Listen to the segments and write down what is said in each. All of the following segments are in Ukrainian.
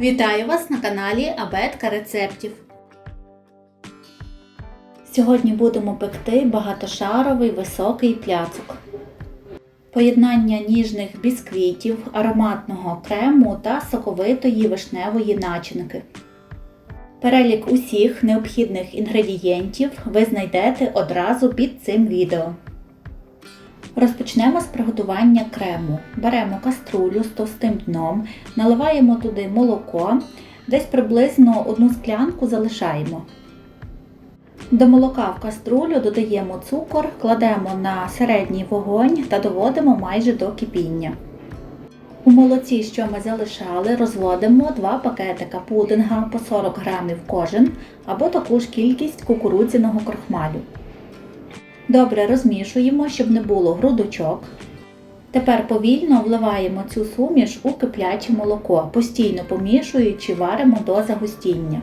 Вітаю вас на каналі Абетка рецептів. Сьогодні будемо пекти багатошаровий високий пляцок. Поєднання ніжних бісквітів, ароматного крему та соковитої вишневої начинки. Перелік усіх необхідних інгредієнтів ви знайдете одразу під цим відео. Розпочнемо з приготування крему. Беремо каструлю з товстим дном, наливаємо туди молоко, десь приблизно одну склянку залишаємо. До молока в каструлю додаємо цукор, кладемо на середній вогонь та доводимо майже до кипіння. У молоці, що ми залишали, розводимо 2 пакетика пудинга по 40 грамів кожен або таку ж кількість кукурудзяного крохмалю. Добре розмішуємо, щоб не було грудочок. Тепер повільно вливаємо цю суміш у кипляче молоко, постійно помішуючи, варимо до загустіння.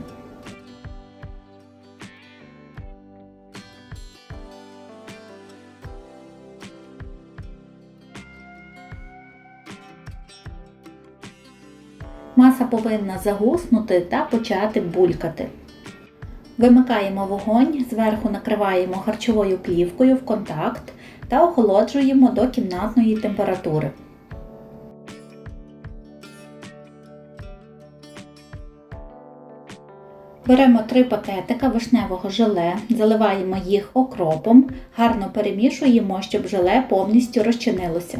Маса повинна загуснути та почати булькати. Вимикаємо вогонь, зверху накриваємо харчовою плівкою в контакт та охолоджуємо до кімнатної температури. Беремо 3 пакетика вишневого желе, заливаємо їх окропом, гарно перемішуємо, щоб желе повністю розчинилося.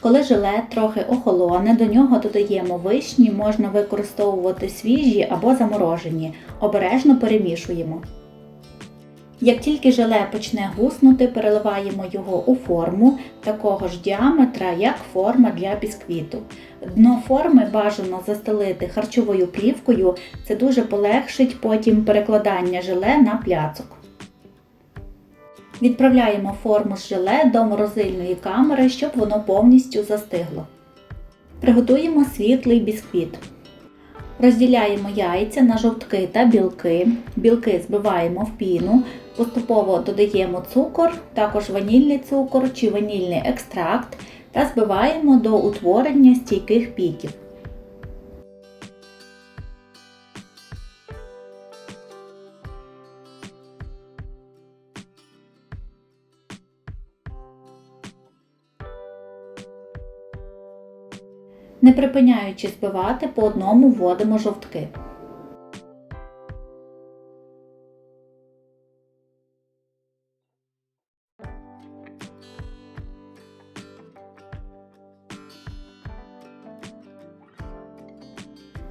Коли желе трохи охолоне, до нього додаємо вишні, можна використовувати свіжі або заморожені, обережно перемішуємо. Як тільки желе почне гуснути, переливаємо його у форму такого ж діаметра, як форма для бісквіту. Дно форми бажано застелити харчовою плівкою, це дуже полегшить потім перекладання желе на пляцок. Відправляємо форму з желе до морозильної камери, щоб воно повністю застигло. Приготуємо світлий бісквіт. Розділяємо яйця на жовтки та білки. Білки збиваємо в піну, поступово додаємо цукор, також ванільний цукор чи ванільний екстракт та збиваємо до утворення стійких піків. Не припиняючи збивати, по одному вводимо жовтки.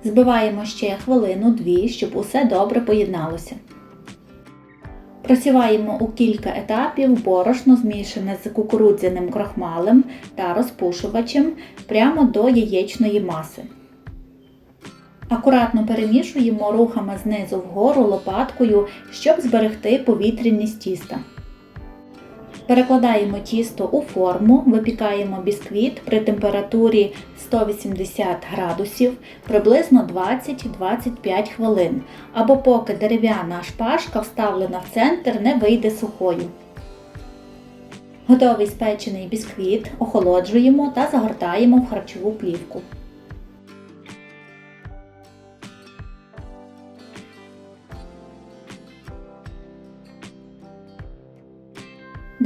Збиваємо ще хвилину-дві, щоб усе добре поєдналося. Просіваємо у кілька етапів борошно змішане з кукурудзяним крохмалем та розпушувачем прямо до яєчної маси. Акуратно перемішуємо рухами знизу вгору лопаткою, щоб зберегти повітряність тіста. Перекладаємо тісто у форму, випікаємо бісквіт при температурі 180 градусів приблизно 20-25 хвилин, або поки дерев'яна шпажка, вставлена в центр, не вийде сухою. Готовий спечений бісквіт охолоджуємо та загортаємо в харчову плівку.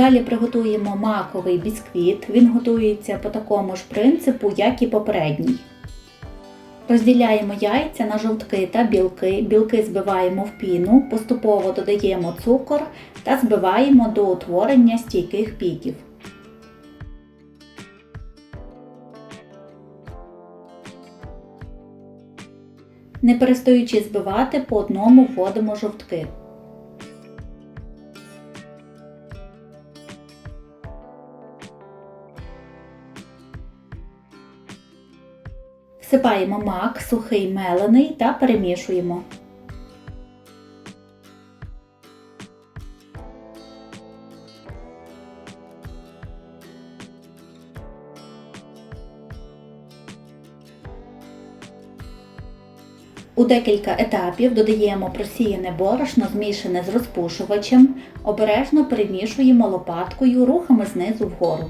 Далі приготуємо маковий бісквіт. Він готується по такому ж принципу, як і попередній. Розділяємо яйця на жовтки та білки. Білки збиваємо в піну, поступово додаємо цукор та збиваємо до утворення стійких піків. Не перестаючи збивати, по одному вводимо жовтки. Всипаємо мак, сухий мелений та перемішуємо. У декілька етапів додаємо просіяне борошно, змішане з розпушувачем, обережно перемішуємо лопаткою рухами знизу вгору.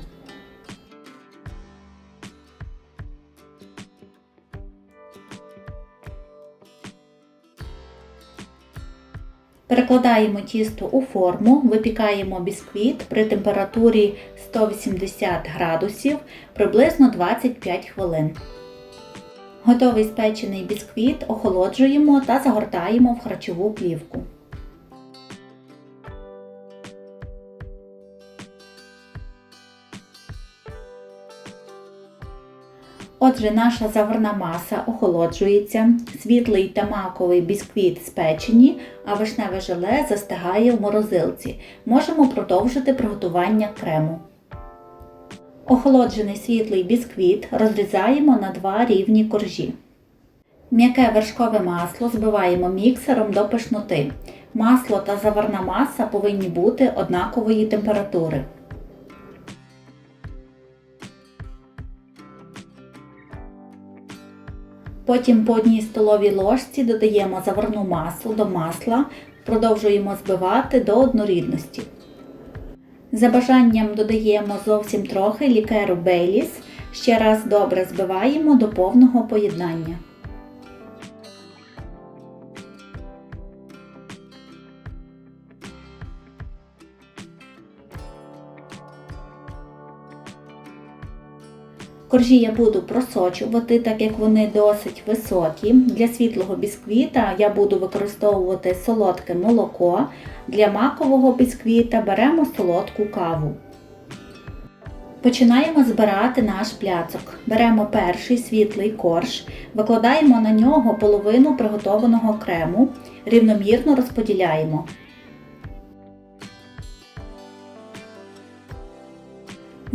Перекладаємо тісто у форму, випікаємо бісквіт при температурі 180 градусів приблизно 25 хвилин. Готовий спечений бісквіт охолоджуємо та загортаємо в харчову плівку. Отже, наша заварна маса охолоджується, світлий та маковий бісквіт спечені, а вишневе желе застигає в морозилці. Можемо продовжити приготування крему. Охолоджений світлий бісквіт розрізаємо на два рівні коржі. М'яке вершкове масло збиваємо міксером до пишноти. Масло та заварна маса повинні бути однакової температури. Потім по одній столовій ложці додаємо заварну масло до масла, продовжуємо збивати до однорідності. За бажанням додаємо зовсім трохи лікеру Бейліс, ще раз добре збиваємо до повного поєднання. Коржі я буду просочувати, так як вони досить високі. Для світлого бісквіта я буду використовувати солодке молоко. Для макового бісквіта беремо солодку каву. Починаємо збирати наш пляцок. Беремо перший світлий корж, викладаємо на нього половину приготованого крему, рівномірно розподіляємо.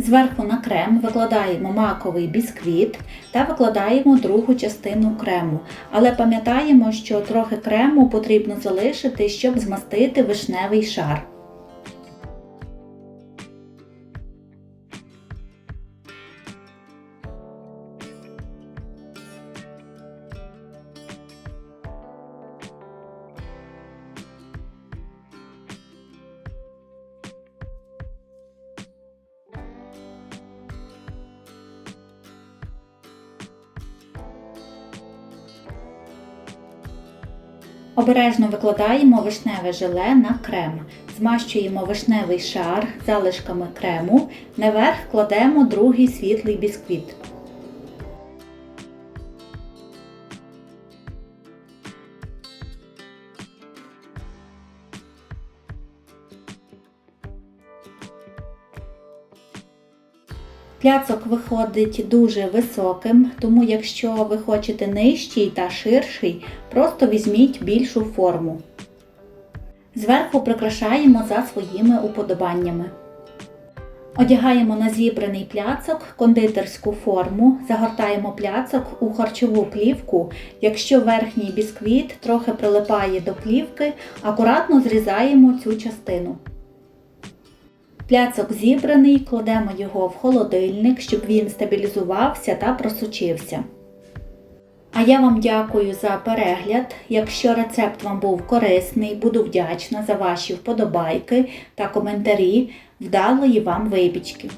Зверху на крем викладаємо маковий бісквіт та викладаємо другу частину крему. Але пам'ятаємо, що трохи крему потрібно залишити, щоб змастити вишневий шар. Обережно викладаємо вишневе желе на крем. Змащуємо вишневий шар залишками крему, наверх кладемо другий світлий бісквіт. Пляцок виходить дуже високим, тому якщо ви хочете нижчий та ширший, просто візьміть більшу форму. Зверху прикрашаємо за своїми уподобаннями. Одягаємо на зібраний пляцок кондитерську форму, загортаємо пляцок у харчову плівку. Якщо верхній бісквіт трохи прилипає до плівки, акуратно зрізаємо цю частину. Пляцок зібраний, кладемо його в холодильник, щоб він стабілізувався та просочився. А я вам дякую за перегляд. Якщо рецепт вам був корисний, буду вдячна за ваші вподобайки та коментарі. Вдалої вам випічки!